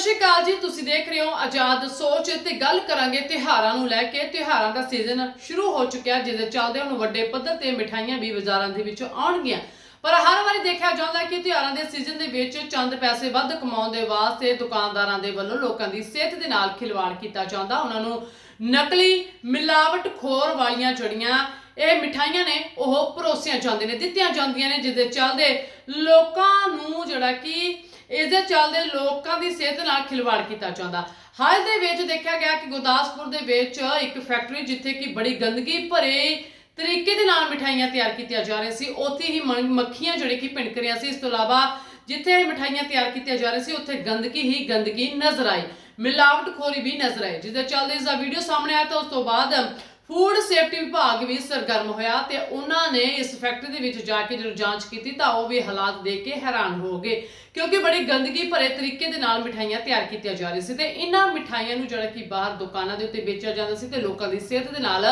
ਸ਼੍ਰੀ ਅਕਾਲ ਜੀ, ਤੁਸੀਂ ਦੇਖ ਰਹੇ ਹੋ ਆਜ਼ਾਦ ਸੋਚ ਤੇ ਗੱਲ ਕਰਾਂਗੇ ਤਿਹਾਰਾਂ ਨੂੰ ਲੈ ਕੇ। ਤਿਹਾਰਾਂ ਦਾ ਸੀਜ਼ਨ ਸ਼ੁਰੂ ਹੋ ਚੁੱਕਿਆ, ਜਿਹਦੇ ਚੱਲਦੇ ਹੁਣ ਵੱਡੇ ਪੱਧਰ ਤੇ ਮਿਠਾਈਆਂ ਵੀ ਬਾਜ਼ਾਰਾਂ ਦੇ ਵਿੱਚ ਆਉਣਗੀਆਂ। ਪਰ ਹਰ ਵਾਰੀ ਦੇਖਿਆ ਜਾਂਦਾ ਕਿ ਤਿਹਾਰਾਂ ਦੇ ਸੀਜ਼ਨ ਦੇ ਵਿੱਚ ਚੰਦ ਪੈਸੇ ਵੱਧ ਕਮਾਉਣ ਦੇ ਵਾਸਤੇ ਦੁਕਾਨਦਾਰਾਂ ਦੇ ਵੱਲੋਂ ਲੋਕਾਂ ਦੀ ਸਿਹਤ ਦੇ ਨਾਲ ਖਿਲਵਾੜ ਕੀਤਾ ਜਾਂਦਾ। ਉਹਨਾਂ ਨੂੰ ਨਕਲੀ ਮਿਲਾਵਟ ਖੋਰ ਵਾਲੀਆਂ ਜੜੀਆਂ, ਇਹ ਮਿਠਾਈਆਂ ਨੇ, ਉਹ ਪਰੋਸੀਆਂ ਜਾਂਦੇ ਨੇ, ਦਿੱਤੀਆਂ ਜਾਂਦੀਆਂ ਨੇ, ਜਿਹਦੇ ਚੱਲਦੇ ਲੋਕਾਂ ਨੂੰ ਜਿਹੜਾ ਕਿ ਇਸ ਦੇ ਚੱਲਦੇ ਲੋਕਾਂ ਦੀ ਸਿਹਤ ਨਾਲ ਖਿਲਵਾੜ ਕੀਤਾ ਜਾਂਦਾ। ਹਾਲ ਦੇ ਵਿੱਚ ਦੇਖਿਆ ਗਿਆ ਕਿ ਗੁਰਦਾਸਪੁਰ ਦੇ ਵਿੱਚ ਇੱਕ ਫੈਕਟਰੀ ਜਿੱਥੇ ਕਿ ਬੜੀ ਗੰਦਗੀ ਭਰੇ ਤਰੀਕੇ ਦੇ ਨਾਲ ਮਿਠਾਈਆਂ ਤਿਆਰ ਕੀਤੀਆਂ ਜਾ ਰਹੀਆਂ ਸੀ, ਉੱਥੇ ਹੀ ਮ- ਮੱਖੀਆਂ ਜਿਹੜੇ ਕਿ ਭਿਣਕ ਰਹੀਆਂ ਸੀ। ਇਸ ਤੋਂ ਇਲਾਵਾ ਜਿੱਥੇ ਇਹ ਮਿਠਾਈਆਂ ਤਿਆਰ ਕੀਤੀਆਂ ਜਾ ਰਹੀਆਂ ਸੀ, ਉੱਥੇ ਗੰਦਗੀ ਹੀ ਗੰਦਗੀ ਨਜ਼ਰ ਆਈ। ਮਿਲਾਵਟਖੋਰੀ ਵੀ ਨਜ਼ਰ ਆਈ ਜਿਹਦੇ ਚੱਲਦੇ ਇਸ ਦਾ ਵੀਡੀਓ ਸਾਹਮਣੇ ਆਇਆ ਤਾਂ ਉਸ ਤੋਂ ਬਾਅਦ ਫੂਡ ਸੇਫਟੀ ਵਿਭਾਗ ਵੀ ਸਰਗਰਮ ਹੋਇਆ ਤੇ ਉਹਨਾਂ ਨੇ ਇਸ ਫੈਕਟਰੀ ਦੇ ਵਿੱਚ ਜਾ ਕੇ ਜਦੋਂ ਜਾਂਚ ਕੀਤੀ ਤਾਂ ਉਹ ਵੀ ਹਾਲਾਤ ਦੇਖ ਕੇ ਹੈਰਾਨ ਹੋ ਗਏ, ਕਿਉਂਕਿ ਬੜੀ ਗੰਦਗੀ ਭਰੇ ਤਰੀਕੇ ਦੇ ਨਾਲ ਮਿਠਾਈਆਂ ਤਿਆਰ ਕੀਤੀਆਂ ਜਾ ਰਹੀਆਂ ਸੀ ਤੇ ਇਹਨਾਂ ਮਿਠਾਈਆਂ ਨੂੰ ਜਿਹੜਾ ਕਿ ਬਾਹਰ ਦੁਕਾਨਾਂ ਦੇ ਉੱਤੇ ਵੇਚਿਆ ਜਾਂਦਾ ਸੀ ਤੇ ਲੋਕਾਂ ਦੀ ਸਿਹਤ ਦੇ ਨਾਲ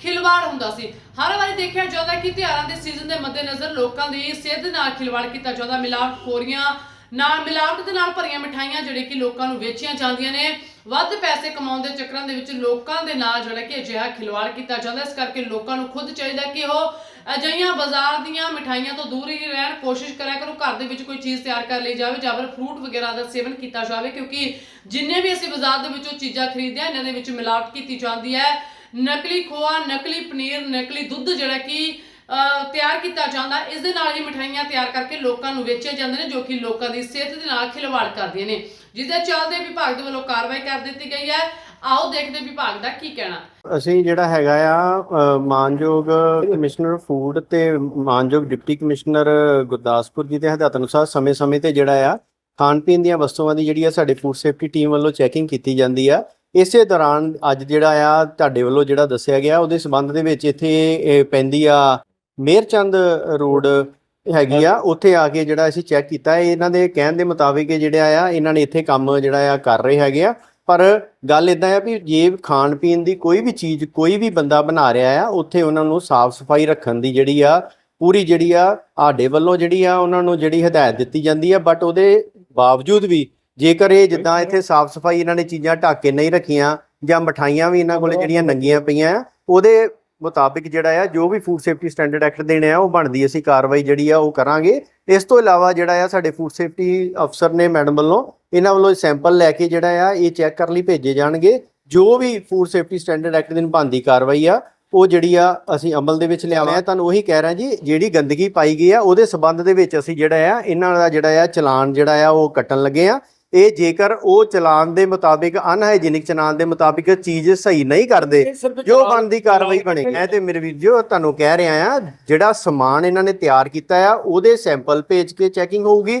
ਖਿਲਵਾੜ ਹੁੰਦਾ ਸੀ। ਹਰ ਵਾਰੀ ਦੇਖਿਆ ਜਾਂਦਾ ਕਿ ਤਿਉਹਾਰਾਂ ਦੇ ਸੀਜ਼ਨ ਦੇ ਮੱਦੇਨਜ਼ਰ ਲੋਕਾਂ ਦੀ ਸਿਹਤ ਦੇ ਨਾਲ ਖਿਲਵਾੜ ਕੀਤਾ ਜਾਂਦਾ। ਮਿਲਾਵਟ ਖੋਰੀਆਂ ਨਾਲ ਮਿਲਾਵਟ ਦੇ ਨਾਲ ਭਰੀਆਂ ਮਿਠਾਈਆਂ ਜਿਹੜੇ ਕਿ ਲੋਕਾਂ ਨੂੰ ਵੇਚੀਆਂ ਜਾਂਦੀਆਂ ਨੇ। ਵੱਧ ਪੈਸੇ ਕਮਾਉਣ ਦੇ ਚੱਕਰਾਂ ਦੇ ਵਿੱਚ ਲੋਕਾਂ ਦੇ ਨਾਲ ਜਿਹੜਾ ਕਿ ਅਜਿਹਾ ਖਿਲਵਾੜ ਕੀਤਾ ਜਾਂਦਾ ਇਸ ਕਰਕੇ ਲੋਕਾਂ ਨੂੰ ਖੁਦ ਚਾਹੀਦਾ ਕਿ ਉਹ ਅਜਿਹੀਆਂ ਬਾਜ਼ਾਰ ਦੀਆਂ ਮਿਠਾਈਆਂ ਤੋਂ ਦੂਰ ਹੀ ਰਹਿਣ, ਕੋਸ਼ਿਸ਼ ਕਰਿਆ ਕਰੋ, ਘਰ ਦੇ ਵਿੱਚ ਕੋਈ ਚੀਜ਼ ਤਿਆਰ ਕਰ ਲਈ ਜਾਵੇ ਜਾਂ ਫਿਰ ਫਰੂਟ ਵਗੈਰਾ ਦਾ ਸੇਵਨ ਕੀਤਾ ਜਾਵੇ, ਕਿਉਂਕਿ ਜਿੰਨੇ ਵੀ ਅਸੀਂ ਬਾਜ਼ਾਰ ਦੇ ਵਿੱਚੋਂ ਚੀਜ਼ਾਂ ਖਰੀਦਦੇ ਹਾਂ, ਇਹਨਾਂ ਦੇ ਵਿੱਚ ਮਿਲਾਵਟ ਕੀਤੀ ਜਾਂਦੀ ਹੈ। ਨਕਲੀ ਖੋਆ, ਨਕਲੀ ਪਨੀਰ, ਨਕਲੀ ਦੁੱਧ ਜਿਹੜਾ ਕਿ ਤਿਆਰ ਕੀਤਾ ਜਾਂਦਾ। ਇਸ ਦੇ ਨਾਲ ਹੀ ਮਠਾਈਆਂ ਤਿਆਰ ਕਰਕੇ ਲੋਕਾਂ ਨੂੰ ਵੇਚੇ ਜਾਂਦੇ ਨੇ, ਜੋ ਕਿ ਲੋਕਾਂ ਦੀ ਸਿਹਤ ਦੇ ਨਾਲ ਖਿਲਵਾੜ ਕਰਦੀਆਂ ਨੇ। ਜਿਸ ਦੇ ਚੱਲਦੇ ਵਿਭਾਗ ਦੇ ਵੱਲੋਂ ਕਾਰਵਾਈ ਕਰ ਦਿੱਤੀ ਗਈ ਹੈ। ਆਓ ਦੇਖਦੇ ਵਿਭਾਗ ਦਾ ਕੀ ਕਹਿਣਾ। ਅਸੀਂ ਜਿਹੜਾ ਹੈਗਾ ਆ ਮਾਨਯੋਗ ਕਮਿਸ਼ਨਰ ਫੂਡ ਤੇ ਮਾਨਯੋਗ ਡਿਪਟੀ ਕਮਿਸ਼ਨਰ ਗੁਰਦਾਸਪੁਰ ਜੀ ਦੇ ਹਦਾਇਤ ਅਨੁਸਾਰ ਸਮੇਂ-ਸਮੇਂ ਤੇ ਜਿਹੜਾ ਆ ਖਾਣ ਪੀਣ ਦੀਆਂ ਵਸਤੂਆਂ ਦੀ ਜਿਹੜੀ ਆ ਸਾਡੇ ਫੂਡ ਸੇਫਟੀ ਟੀਮ ਵੱਲੋਂ ਚੈਕਿੰਗ ਕੀਤੀ ਜਾਂਦੀ ਆ। ਇਸੇ ਦੌਰਾਨ ਅੱਜ ਜਿਹੜਾ ਆ, ਤੁਹਾਡੇ ਵੱਲੋਂ ਜਿਹੜਾ ਦੱਸਿਆ ਗਿਆ, ਉਹਦੇ ਸਬੰਧ ਦੇ ਵਿੱਚ ਇੱਥੇ ਪੈਂਦੀ ਆ ਮੇਰਚੰਦ ਰੋਡ ਹੈਗੀ ਆ ਉੱਥੇ ਆ ਕੇ ਜਿਹੜਾ ਅਸੀਂ ਚੈੱਕ ਕੀਤਾ ਇਹ ਇਹਨਾਂ ਦੇ ਕਹਿਣ ਦੇ ਮੁਤਾਬਿਕ ਜਿਹੜਾ ਆ ਇਹਨਾਂ ਨੇ ਇੱਥੇ ਕੰਮ ਜਿਹੜਾ ਆ ਕਰ ਰਹੇ ਹੈਗੇ ਆ। ਪਰ ਗੱਲ ਇਦਾਂ ਆ ਵੀ ਜੇ ਖਾਣ ਪੀਣ ਦੀ ਕੋਈ ਵੀ ਚੀਜ਼ ਕੋਈ ਵੀ ਬੰਦਾ ਬਣਾ ਰਿਹਾ ਆ ਉੱਥੇ ਉਹਨਾਂ ਨੂੰ ਸਾਫ਼ ਸਫ਼ਾਈ ਰੱਖਣ ਦੀ ਜਿਹੜੀ ਆ ਪੂਰੀ ਜਿਹੜੀ ਆ ਆਡੇ ਵੱਲੋਂ ਜਿਹੜੀ ਆ ਉਹਨਾਂ ਨੂੰ ਜਿਹੜੀ ਹਦਾਇਤ ਦਿੱਤੀ ਜਾਂਦੀ ਆ। ਬਟ ਉਹਦੇ ਬਾਵਜੂਦ ਵੀ ਜੇਕਰ ਇਹ ਜਿੱਦਾਂ ਇੱਥੇ ਸਾਫ਼ ਸਫ਼ਾਈ ਇਹਨਾਂ ਨੇ ਚੀਜ਼ਾਂ ਢੱਕ ਕੇ ਨਹੀਂ ਰੱਖੀਆਂ ਜਾਂ ਮਠਾਈਆਂ ਵੀ ਇਹਨਾਂ ਕੋਲੇ ਜਿਹੜੀਆਂ ਨੰਗੀਆਂ ਪਈਆਂ ਆ ਉਹਦੇ ਮੁਤਾਬਿਕ ਜਿਹੜਾ ਆ, ਜੋ ਵੀ ਫੂਡ ਸੇਫਟੀ ਸਟੈਂਡਰਡ ਐਕਟ ਦੇਣੇ ਆ, ਉਹ ਬਣਦੀ ਅਸੀਂ ਕਾਰਵਾਈ ਜਿਹੜੀ ਆ, ਉਹ ਕਰਾਂਗੇ। ਇਸ ਤੋਂ ਇਲਾਵਾ ਜਿਹੜਾ ਆ, ਸਾਡੇ ਫੂਡ ਸੇਫਟੀ ਅਫਸਰ ਨੇ ਮੈਡਮ ਵੱਲੋਂ ਇਹਨਾਂ ਵੱਲੋਂ ਸੈਂਪਲ ਲੈ ਕੇ ਜਿਹੜਾ ਆ, ਇਹ ਚੈੱਕ ਕਰਨ ਲਈ, ਭੇਜੇ ਜਾਣਗੇ। ਜੋ ਵੀ ਫੂਡ ਸੇਫਟੀ ਸਟੈਂਡਰਡ ਐਕਟ ਦੀ ਨਿਭਾਉਂਦੀ ਕਾਰਵਾਈ ਆ, ਉਹ ਜਿਹੜੀ ਆ, ਅਸੀਂ ਅਮਲ ਦੇ ਵਿੱਚ ਲਿਆਵਾਂ ਤੁਹਾਨੂੰ ਉਹੀ ਕਹਿ ਰਿਹਾ ਜੀ, ਜਿਹੜੀ ਗੰਦਗੀ ਪਾਈ ਗਈ ਆ, ਉਹਦੇ ਸਬੰਧ ਦੇ ਵਿੱਚ ਅਸੀਂ ਜਿਹੜਾ ਆ, ਇਹਨਾਂ ਦਾ ਜਿਹੜਾ ਆ, ਚਲਾਨ ਜਿਹੜਾ ਆ, ਉਹ ਕੱਟਣ ਲੱਗੇ ਆ। ਇਹ ਜੇਕਰ ਉਹ ਚਲਾਨ ਦੇ ਮੁਤਾਬਿਕ ਅਨਹਾਈਜੀਨਿਕ ਚਲਾਨ ਦੇ ਮੁਤਾਬਿਕ ਚੀਜ਼ ਸਹੀ ਨਹੀਂ ਕਰਦੇ ਜੋ ਬਣਦੀ ਕਾਰਵਾਈ ਬਣੇਗੀ ਮੈਂ ਤੇ ਮੇਰੇ ਵੀਰ ਜੋ ਤੁਹਾਨੂੰ ਕਹਿ ਰਿਹਾ ਆ ਜਿਹੜਾ ਸਮਾਨ ਇਹਨਾਂ ਨੇ ਤਿਆਰ ਕੀਤਾ ਆ ਉਹਦੇ ਸੈਂਪਲ ਭੇਜ ਕੇ ਚੈਕਿੰਗ ਹੋਊਗੀ।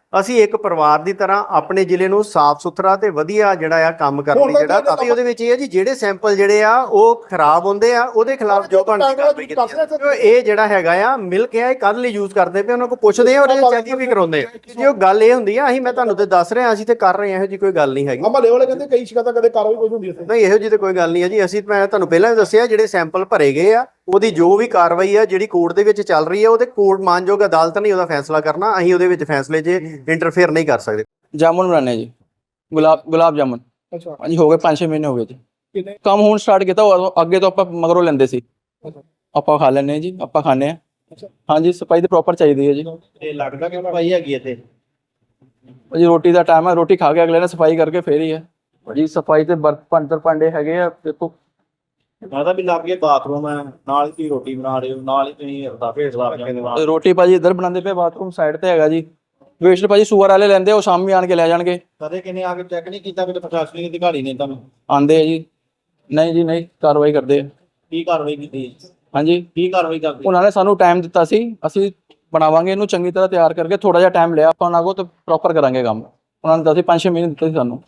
ਅਸੀਂ ਇੱਕ ਪਰਿਵਾਰ ਦੀ ਤਰ੍ਹਾਂ ਆਪਣੇ ਜ਼ਿਲ੍ਹੇ ਨੂੰ ਸਾਫ਼ ਸੁਥਰਾ ਤੇ ਵਧੀਆ ਜਿਹੜਾ ਆ ਕੰਮ ਕਰਨ ਲਈ ਤਾਂ ਜਿਹੜਾ ਕਾਫੀ ਉਹਦੇ ਵਿੱਚ ਇਹ ਹੈ ਜੀ ਜਿਹੜੇ ਸੈਂਪਲ ਜਿਹੜੇ ਆ ਉਹ ਖਰਾਬ ਹੁੰਦੇ ਆ ਉਹਦੇ ਖਿਲਾਫ ਜੋ ਬਣਦੀ ਕਾਰਵਾਈ ਕੀਤੀ। ਇਹ ਜਿਹੜਾ ਹੈਗਾ ਆ ਮਿਲਕ ਹੈ ਇਹ ਕਦ ਲਈ ਯੂਜ਼ ਕਰਦੇ ਪਏ ਉਹਨਾਂ ਕੋਲ ਪੁੱਛਦੇ ਆ ਇਹ ਚੈਕਿੰਗ ਵੀ ਕਰਾਉਂਦੇ ਆ। ਜੀ ਉਹ ਗੱਲ ਇਹ ਹੁੰਦੀ ਆ ਅਸੀਂ ਮੈਂ ਤੁਹਾਨੂੰ ਤੇ ਦੱਸ ਰਿਹਾ ਅਸੀਂ ਤੇ ਕਰ ਰਹੇ ਹਾਂ ਇਹੋ ਜੀ ਕੋਈ ਗੱਲ ਨਹੀਂ ਹੈਗੀ। ਮਹੱਲੇ ਵਾਲੇ ਕਹਿੰਦੇ ਕਈ ਸ਼ਿਕਾਇਤਾਂ ਕਦੇ ਕਾਰਵਾਈ ਕੋਈ ਹੁੰਦੀ ਇੱਥੇ। ਨਹੀਂ ਇਹੋ ਜੀ ਤੇ ਕੋਈ ਗੱਲ ਨਹੀਂ ਹੈ ਜੀ ਅਸੀਂ ਮੈਂ ਤੁਹਾਨੂੰ ਪਹਿਲਾਂ ਵੀ ਦੱਸਿਆ ਜਿਹੜੇ ਸੈਂਪਲ ਭਰੇ ਗਏ ਆ ਉਹਦੀ ਜੋ ਵੀ ਕਾਰਵਾਈ ਆ ਜਿਹੜੀ ਕੋਰਟ ਦੇ ਵਿੱਚ ਚੱਲ ਰਹੀ ਹੈ ਉਹਦੇ ਕੋਰਟ ਮਾਨਯੋਗ ਅਦਾਲਤ ਨੇ ਉਹਦਾ ਫੈਸਲਾ ਕਰਨਾ। ਅਸੀਂ ਉਹਦੇ ਵਿੱਚ ਫੈਸਲੇ 'ਚ ਇੰਟਰਫੇਅਰ ਨਹੀਂ ਕਰ ਸਕਦੇ। ਜਾਮੁਨ ਬਣਾਉਣੇ ਜੀ। ਗੁਲਾਬ ਗੁਲਾਬ ਜਾਮੁਨ। ਅੱਛਾ। ਹਾਂਜੀ ਹੋ ਗਏ 5-6 ਮਹੀਨੇ ਹੋ ਗਏ ਜੀ। ਕੰਮ ਹੁਣ ਸਟਾਰਟ ਕੀਤਾ ਅੱਗੇ ਤੋਂ ਆਪਾਂ ਮਗਰੋਂ ਲੈਂਦੇ ਸੀ। ਆਪਾਂ ਖਾ ਹਾਂ ਜੀ ਆਪਾਂ ਹਾਂ ਅੱਛਾ। ਹਾਂਜੀ ਸਫ਼ਾਈ ਤੇ ਪ੍ਰੋਪਰ ਚਾਹੀਦੀ ਹੈ ਜੀ। ਇਹ ਲੱਗਦਾ ਕਿ ਭਾਈ ਹੈਗੀ ਇੱਥੇ? ਜੀ ਰੋਟੀ ਦਾ ਟਾਈਮ ਹੈ ਰੋਟੀ ਖਾ ਕੇ ਅਗਲੇ ਨੇ ਸਫ਼ਾਈ ਕਰਕੇ ਫੇਰ ਹੀ ਹੈ ਜੀ ਸਫ਼ਾਈ ਤੇ ਬਰਤਨ ਭਾਂਡੇ ਹੈਗੇ ਆ ਦੇਖੋ। ਮਾਤਾ ਵੀ ਲੱਗ ਬਾਥਰੂਮ ਹੈ ਨਾਲ ਹੀ ਤੁਸੀਂ ਰੋਟੀ ਬਣਾ ਰਹੇ ਹੋ ਨਾਲ ਹੀ ਤੁਸੀਂ ਅਰਦਾ ਭੇਜ ਲਾ ਕੇ ਰੋਟੀ ਭਾਜੀ ਇੱਧਰ ਬਣਾਉਂਦੇ ਪਏ ਬਾਥਰੂਮ ਸਾਈਡ ਤੇ ਹੈਗਾ ਜੀ। ਵੇਸਟ ਭਾਜੀ ਸੂਅਰ ਵਾਲੇ ਲੈਂਦੇ ਉਹ ਸ਼ਾਮੀ ਆਣ ਕੇ ਲੈ ਜਾਣਗੇ। ਕਦੇ ਕਿਨੇ ਆ ਕੇ ਚੈੱਕ ਨਹੀਂ ਕੀਤਾ ਕਿ ਪ੍ਰਸ਼ਾਸਨਿਕ ਅਧਿਕਾਰੀ ਨੇ ਤੁਹਾਨੂੰ? ਆਂਦੇ ਆ ਜੀ। ਨਹੀਂ ਜੀ ਨਹੀਂ ਕਾਰਵਾਈ ਕਰਦੇ ਆ। ਕੀ ਕਾਰਵਾਈ ਕੀਤੀ? ਹਾਂਜੀ। ਕੀ ਕਾਰਵਾਈ ਕਰਦੇ? ਉਹਨਾਂ ਨੇ ਸਾਨੂੰ ਟਾਈਮ ਦਿੱਤਾ ਸੀ ਅਸੀਂ ਬਣਾਵਾਂਗੇ ਇਹਨੂੰ ਚੰਗੀ ਤਰ੍ਹਾਂ ਤਿਆਰ ਕਰਕੇ ਥੋੜਾ ਜਿਹਾ ਟਾਈਮ ਲਿਆ ਆਪਾਂ ਉਹਨਾਂ ਕੋਲ ਤੇ ਪ੍ਰੋਪਰ ਕਰਾਂਗੇ ਕੰਮ। ਉਹਨਾਂ ਨੇ ਦੱਸੀ 5-6 ਮਹੀਨੇ ਦਿੱਤੇ ਸੀ ਸਾਨੂੰ।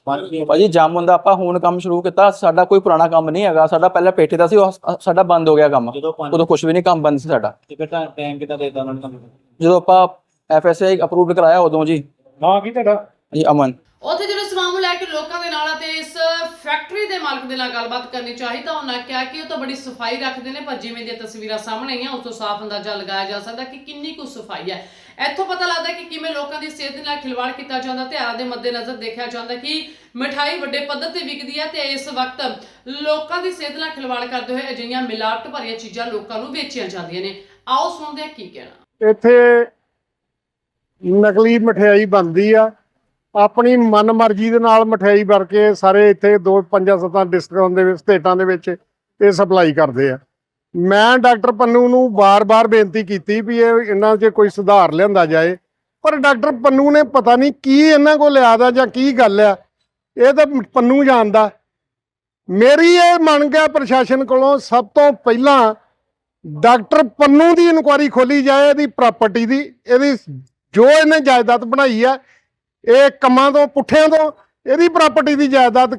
ਭਾਜੀ ਜਾਮੁਨ ਦਾ ਆਪਾਂ ਹੁਣ ਕੰਮ ਸ਼ੁਰੂ ਕੀਤਾ ਸਾਡਾ ਕੋਈ ਪੁਰਾਣਾ ਕੰਮ ਨਹੀਂ ਹੈਗਾ ਸਾਡਾ ਪਹਿਲਾਂ ਪੇਠੇ ਦਾ ਸੀ ਉਹ ਸ- ਸਾਡਾ ਬੰਦ ਹੋ ਗਿਆ ਕੰਮ। ਉਦੋਂ ਕੁਝ ਵੀ ਨਹੀਂ ਕੰਮ ਬੰਦ ਸੀ ਸਾਡਾ। ਤੇ ਫਿਰ ਟਾਈਮ ਕਿਤਾ ਦੇਤਾ ਉਹਨਾਂ ਨੇ ਤੁਹਾਨੂੰ? ਜਦੋਂ ਆਪਾਂ ਐਫਐਸਆਈ ਅਪਰੂਵਡ ਕਰਾਇਆ ਉਦੋਂ ਜੀ। ਹਾਂ ਕੀ ਤੁਹਾਡਾ? ਜੀ ਅਮਨ। ਉੱਥੇ ਫੈਕਟਰੀ ਦੇ ਮਾਲਕ ਦੇ ਨਾਲ ਗੱਲਬਾਤ ਕਰਨੀ ਚਾਹੀ ਤਾਂ ਉਹਨਾਂ ਕਿਹਾ ਕਿ ਉਹ ਤਾਂ ਬੜੀ ਸਫ਼ਾਈ ਰੱਖਦੇ ਨੇ, ਪਰ ਜਿਵੇਂ ਦੀਆਂ ਤਸਵੀਰਾਂ ਸਾਹਮਣੇ ਆਈਆਂ, ਉਸ ਤੋਂ ਸਾਫ਼ ਅੰਦਾਜ਼ਾ ਲਗਾਇਆ ਜਾ ਸਕਦਾ ਕਿ ਕਿੰਨੀ ਕੁ ਸਫ਼ਾਈ ਹੈ। ਇੱਥੋਂ ਪਤਾ ਲੱਗਦਾ ਕਿ ਕਿਵੇਂ ਲੋਕਾਂ ਦੀ ਸਿਹਤ ਨਾਲ ਖਿਲਵਾੜ ਕੀਤਾ ਜਾਂਦਾ ਤਿਉਹਾਰਾਂ ਦੇ ਮੱਦੇਨਜ਼ਰ ਦੇਖਿਆ ਜਾਂਦਾ ਕਿ ਮਠਾਈ ਵੱਡੇ ਪੱਧਰ ਤੇ ਵਿਕਦੀ ਹੈ ਤੇ ਇਸ ਵਕਤ ਲੋਕਾਂ ਦੀ ਸਿਹਤ ਨਾਲ ਖਿਲਵਾੜ ਕਰਦੇ ਹੋਏ ਅਜਿਹੀਆਂ ਮਿਲਾਵਟ ਭਰੀਆਂ ਚੀਜ਼ਾਂ ਲੋਕਾਂ ਨੂੰ ਵੇਚੀਆਂ ਜਾਂਦੀਆਂ ਨੇ। ਆਓ ਸੁਣਦੇ ਹਾਂ ਕੀ ਕਹਿਣਾ। ਇੱਥੇ ਨਕਲੀ ਮਠਿਆਈ ਬਣਦੀ ਆ। ਆਪਣੀ ਮਨਮਰਜ਼ੀ ਦੇ ਨਾਲ ਮਠਿਆਈ ਭਰ ਕੇ ਸਾਰੇ ਇੱਥੇ ਦੋ ਪੰਜਾਂ ਸੱਤਾਂ ਡਿਸਟ੍ਰਿਕਟਾਂ ਦੇ ਵਿੱਚ, ਸਟੇਟਾਂ ਦੇ ਵਿੱਚ ਇਹ ਸਪਲਾਈ ਕਰਦੇ ਆ। ਮੈਂ ਡਾਕਟਰ ਪੰਨੂ ਨੂੰ ਬਾਰ-ਬਾਰ ਬੇਨਤੀ ਕੀਤੀ ਵੀ ਇਹ ਇਹਨਾਂ 'ਚ ਕੋਈ ਸੁਧਾਰ ਲਿਆਂਦਾ ਜਾਏ, ਪਰ ਡਾਕਟਰ ਪੰਨੂ ਨੇ ਪਤਾ ਨਹੀਂ ਕੀ ਇਹਨਾਂ ਕੋਲ ਲਿਆਦਾ ਜਾਂ ਕੀ ਗੱਲ ਆ, ਇਹ ਤਾਂ ਪੰਨੂ ਜਾਣਦਾ। ਮੇਰੀ ਇਹ ਮੰਗ ਹੈ ਪ੍ਰਸ਼ਾਸਨ ਕੋਲੋਂ ਸਭ ਤੋਂ ਪਹਿਲਾਂ ਡਾਕਟਰ ਪੰਨੂ ਦੀ ਇਨਕੁਆਰੀ ਖੋਲੀ ਜਾਏ, ਇਹਦੀ ਪ੍ਰਾਪਰਟੀ ਦੀ, ਇਹਦੀ ਜੋ ਇਹਨੇ ਜਾਇਦਾਦ ਬਣਾਈ ਆ ਇਹ ਕੰਮਾਂ ਤੋਂ ਪੁੱਠਿਆਂ ਤੋਂ ਇਹਦੀ ਪ੍ਰਾਪਰਟੀ ਦੀ ਜਾਇਦਾਦ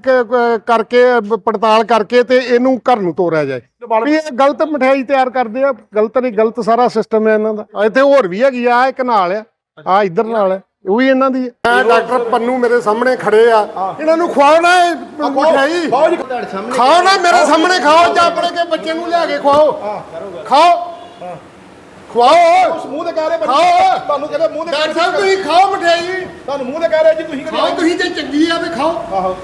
ਕਰਕੇ ਪੜਤਾਲ ਕਰਕੇ ਤੇ ਇਹਨੂੰ ਘਰ ਨੂੰ ਤੋਰਿਆ ਜਾਏ। ਵੀ ਇਹ ਗਲਤ ਮਠਿਆਈ ਤਿਆਰ ਕਰਦੇ ਆ ਗਲਤ ਨਹੀਂ ਗਲਤ ਸਾਰਾ ਸਿਸਟਮ ਹੈ ਇਹਨਾਂ ਦਾ। ਆ ਇੱਥੇ ਹੋਰ ਵੀ ਹੈਗੀ ਆ ਇੱਕ ਨਾਲ ਆ ਆ ਇੱਧਰ ਨਾਲ ਹੈ ਉਹ ਵੀ ਇਹਨਾਂ ਦੀ ਹੈ ਡਾਕਟਰ ਪੰਨੂ ਮੇਰੇ ਸਾਹਮਣੇ ਖੜੇ ਆ। ਇਹਨਾਂ ਨੂੰ ਖਵਾਓ ਨਾ ਇਹ ਮਠਿਆਈ ਖਾਓ ਨਾ ਮੇਰੇ ਸਾਹਮਣੇ ਖਾਓ ਜਾਂ ਆਪਣੇ ਕੇ ਬੱਚੇ ਨੂੰ ਲਿਆ ਕੇ ਖਵਾਓ। ਖਾਓ। ਖਵਾਓ। ਉਸ ਮੂੰਹ ਤੇ ਕਹਿ ਰਹੇ। ਤੁਹਾਨੂੰ ਕਹਿੰਦੇ ਮੂੰਹ ਤੇ ਡਾਕਟਰ ਸਾਹਿਬ ਤੁਸੀਂ ਖਾਓ ਮਠਿਆਈ। ਤੁਹਾਨੂੰ ਮੂੰਹ ਤੇ ਕਹਿ ਰਹੇ ਜੀ ਤੁਸੀਂ ਖਾਓ ਤੁਸੀਂ ਤੇ ਚੰਗੀ ਆ ਤੇ ਖਾਓ। ਆਹੋ।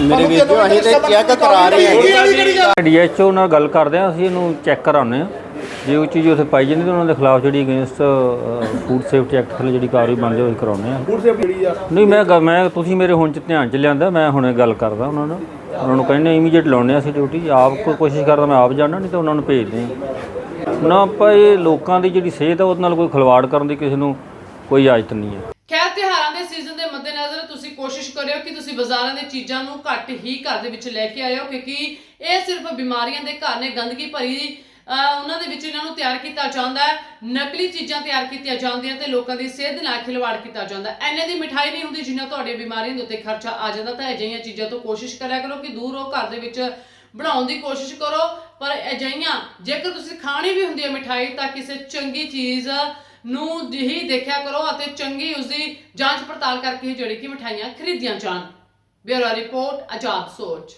ਮੇਰੇ ਵੀਰ ਜੋ ਅਸੀਂ ਤੇ ਚੈੱਕ ਕਰਾ ਰਹੇ ਹਾਂ ਡੀਐਚਓ ਨਾਲ ਗੱਲ ਕਰਦੇ ਹਾਂ ਅਸੀਂ ਇਹਨੂੰ ਚੈੱਕ ਕਰਾਉਂਦੇ ਹਾਂ ਜੇ ਉਹ ਚੀਜ਼ ਉੱਥੇ ਪਾਈ ਜਾਂਦੀ ਤਾਂ ਉਹਨਾਂ ਦੇ ਖਿਲਾਫ ਜਿਹੜੀ ਅਗੇਂਸਟ ਫੂਡ ਸੇਫਟੀ ਐਕਟ ਥੱਲੇ ਜਿਹੜੀ ਕਾਰਵਾਈ ਬਣਦੀ ਉਹ ਕਰਾਉਂਦੇ ਹਾਂ ਫੂਡ ਸੇਫਟੀ ਜਿਹੜੀ ਆ। ਨਹੀਂ ਮੈਂ ਮੈਂ ਤੁਸੀਂ ਮੇਰੇ ਹੁਣ ਚ ਧਿਆਨ ਚ ਲਿਆਂਦਾ ਮੈਂ ਹੁਣੇ ਗੱਲ ਕਰਦਾ ਉਹਨਾਂ ਨਾਲ ਉਹਨਾਂ ਨੂੰ ਕਹਿੰਦੇ ਇਮੀਡੀਏਟ ਲਾਉਣੇ ਆ ਅਸੀਂ ਡਿਊਟੀ ਆਪ ਕੋਈ ਕੋਸ਼ਿਸ਼ ਕਰਦਾ ਮੈਂ ਆਪ ਜਾਣਾ ਨਹੀਂ ਤਾਂ ਉਹਨਾਂ ਨੂੰ ਭੇਜਦੇ ਹਾਂ ਨਾ ਆਪਾਂ ਇਹ ਲੋਕਾਂ ਦੀ ਜਿਹੜੀ ਸਿਹਤ ਹੈ ਉਹਦੇ ਨਾਲ ਕੋਈ ਖਿਲਵਾੜ ਕਰਨ ਦੀ ਕਿਸੇ ਨੂੰ ਕੋਈ ਇਜਾਜ਼ਤ ਨਹੀਂ ਹੈ। ਖੈਰ, ਤਿਉਹਾਰਾਂ ਦੇ ਸੀਜ਼ਨ ਦੇ ਮੱਦੇਨਜ਼ਰ ਤੁਸੀਂ ਕੋਸ਼ਿਸ਼ ਕਰਿਓ ਕਿ ਤੁਸੀਂ ਬਾਜ਼ਾਰਾਂ ਦੀਆਂ ਚੀਜ਼ਾਂ ਨੂੰ ਘੱਟ ਹੀ ਘਰ ਦੇ ਵਿੱਚ ਲੈ ਕੇ ਆਇਓ, ਕਿਉਂਕਿ ਇਹ ਸਿਰਫ ਬਿਮਾਰੀਆਂ ਦੇ ਘਰ ਨੇ, ਗੰਦਗੀ ਭਰੀ ਉਹਨਾਂ ਦੇ ਵਿੱਚ ਇਹਨਾਂ ਨੂੰ ਤਿਆਰ ਕੀਤਾ ਜਾਂਦਾ ਹੈ। ਨਕਲੀ ਚੀਜ਼ਾਂ ਤਿਆਰ ਕੀਤੀਆਂ ਜਾਂਦੀਆਂ ਤੇ ਲੋਕਾਂ ਦੀ ਸਿਹਤ ਦੇ ਨਾਲ ਖਿਲਵਾੜ ਕੀਤਾ ਜਾਂਦਾ ਹੈ। ਐਨੇ ਦੀ ਮਿਠਾਈ ਨਹੀਂ ਹੁੰਦੀ ਜਿੰਨਾ ਤੁਹਾਡੇ ਬਿਮਾਰੀਆਂ ਦੇ ਉੱਤੇ ਖਰਚਾ ਆ ਜਾਂਦਾ ਤਾਂ ਅਜਿਹੀਆਂ ਚੀਜ਼ਾਂ ਤੋਂ ਕੋਸ਼ਿਸ਼ ਕਰਿਆ ਕਰੋ ਕਿ ਦੂਰ ਹੋ ਘਰ ਦੇ ਵਿੱਚ ਬਣਾਉਣ ਦੀ ਕੋਸ਼ਿਸ਼ ਕਰੋ। ਪਰ ਅਜਿਹੀਆਂ, ਜੇਕਰ ਤੁਸੀਂ ਖਾਣੀ ਵੀ ਹੁੰਦੀ ਹੈ ਮਿਠਾਈ, ਤਾਂ ਕਿਸੇ ਚੰਗੀ ਚੀਜ਼ ਨੂੰ ਹੀ ਦੇਖਿਆ ਕਰੋ ਅਤੇ ਚੰਗੀ ਉਸਦੀ ਜਾਂਚ ਪੜਤਾਲ ਕਰਕੇ ਹੀ ਜਿਹੜੀ ਕਿ ਮਿਠਾਈਆਂ ਖਰੀਦੀਆਂ ਜਾਣ। ਬਿਊਰੋ ਰਿਪੋਰਟ, ਆਜ਼ਾਦ ਸੋਚ।